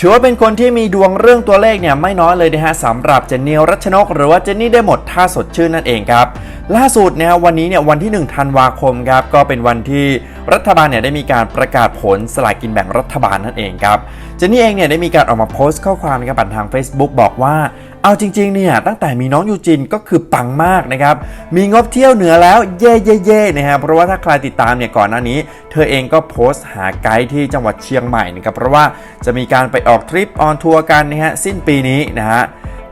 ถือว่าเป็นคนที่มีดวงเรื่องตัวเลขเนี่ยไม่น้อยเลยนะฮะสำหรับเจนนี่รัชนก หรือว่าเจนนี่ได้หมดท่าสดชื่นนั่นเองครับ ล่าสุดนะฮะวันนี้เนี่ยวันที่ 1 ธันวาคมครับก็เป็นวันที่ รัฐบาลเนี่ยได้มีการประกาศผลสลากกินแบ่งรัฐบาลนั่นเองครับเจนนี่เองเนี่ยได้มีการออกมาโพสต์ข้อความนะครับผ่านทาง Facebook บอกว่าเอาจริงๆเนี่ยตั้งแต่มีน้องยูจินก็คือปังมากนะครับมีงบเที่ยวเหนือแล้วเย่เย่เย่นะฮะเพราะว่าถ้าใครติดตามเนี่ยก่อนหน้านี้ เธอเองก็โพสต์หาไกด์ที่จังหวัดเชียงใหม่นะครับเพราะว่าจะมีการไปออกทริปออนทัวร์กันนะฮะสิ้นปีนี้นะฮะ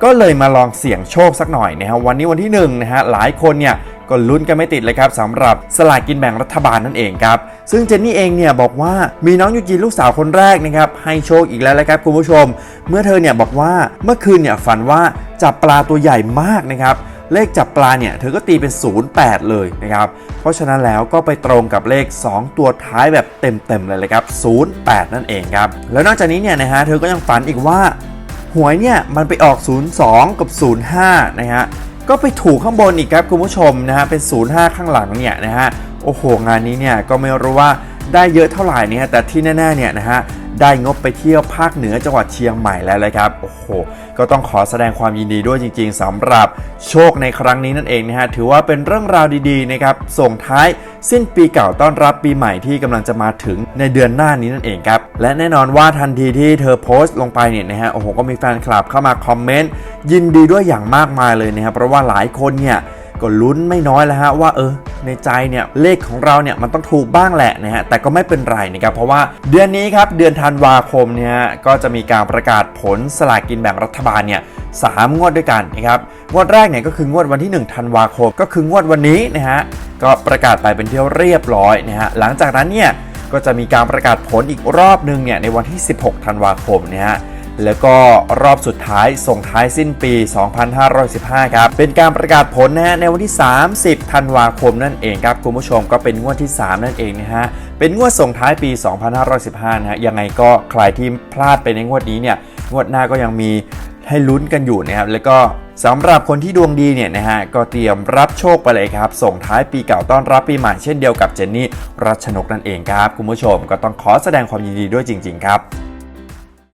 ก็เลยมาลองเสี่ยงโชคสักหน่อยนะฮะวันนี้วันที่1นงนะฮะหลายคนเนี่ย ก็ลุ้นกันไม่ติดเลยครับสำหรับสลากกินแบ่งรัฐบาลนั่นเองครับ ซึ่งเจนนี่เองเนี่ยบอกว่ามีน้องยูจีนลูกสาวคนแรกนะครับให้โชคอีกแล้วนะครับคุณผู้ชม เมื่อเธอเนี่ยบอกว่าเมื่อคืนเนี่ยฝันว่าจับปลาตัวใหญ่มากนะครับเลขจับปลาเนี่ยเธอก็ตีเป็น 08 เลยนะครับ เพราะฉะนั้นแล้วก็ไปตรงกับเลข 2 ตัวท้ายแบบเต็มๆเลยเลยครับ08 นั่นเองครับ แล้วนอกจากนี้เนี่ยนะฮะเธอก็ยังฝันอีกว่าหวยเนี่ยมันไปออก 02 กับ 05 นะฮะ ก็ไปถูกข้างบนอีกครับคุณผู้ชมนะฮะเป็น 05 ข้างหลังเนี่ยนะฮะโอ้โหงานนี้เนี่ยก็ไม่รู้ว่าได้เยอะเท่าไหร่เนี่ยแต่ที่แน่ๆเนี่ยนะฮะ ได้งบไปเที่ยวภาคเหนือจังหวัดเชียงใหม่แล้วเลยครับ โอ้โห ก็ต้องขอแสดงความยินดีด้วยจริง ๆสำหรับโชคในครั้งนี้นั่นเองนะฮะ ถือว่าเป็นเรื่องราวดีๆนะครับ ส่งท้ายสิ้นปีเก่าต้อนรับปีใหม่ที่กำลังจะมาถึงในเดือนหน้านี้นั่นเองครับ และแน่นอนว่าทันทีที่เธอโพสต์ลงไปเนี่ยนะฮะ โอ้โห ก็มีแฟนคลับเข้ามาคอมเมนต์ยินดีด้วยอย่างมากมายเลยนะครับ เพราะว่าหลายคนเนี่ยก็ลุ้นไม่น้อยแล้วฮะว่าเออ ในใจเนี่ยเลขของเราเนี่ยมันต้องถูกบ้างแหละนะฮะแต่ก็ไม่เป็นไรนะครับเพราะว่าเดือนนี้ครับเดือนธันวาคมเนี่ยก็จะมีการประกาศผลสลากกินแบ่งรัฐบาลเนี่ยสามงวดด้วยกันนะครับงวดแรกเนี่ยก็คืองวดวันที่ 1 ธันวาคม ก็คืองวดวันนี้นะฮะก็ประกาศไปเป็นที่เรียบร้อยนะฮะหลังจากนั้นเนี่ยก็จะมีการประกาศผลอีกรอบหนึ่งเนี่ยในวันที่ 16 ธันวาคมเนะฮะ แล้วก็รอบสุดท้ายส่งท้ายสิ้นปี 2515 ครับ เป็นการประกาศผลนะฮะในวันที่ 30 ธันวาคมนั่นเองครับคุณผู้ชมก็เป็นงวดที่ 3 นั่นเองนะฮะ เป็นงวดส่งท้ายปี 2515 นะฮะ ยังไงก็ใครที่พลาดไปในงวดนี้เนี่ย งวดหน้าก็ยังมีให้ลุ้นกันอยู่นะครับ แล้วก็สำหรับคนที่ดวงดีเนี่ยนะฮะ ก็เตรียมรับโชคไปเลยครับ ส่งท้ายปีเก่าต้อนรับปีใหม่เช่นเดียวกับเจนนี่รัชนกนั่นเองครับคุณผู้ชมก็ต้องขอแสดงความยินดีด้วยจริง ๆ ครับ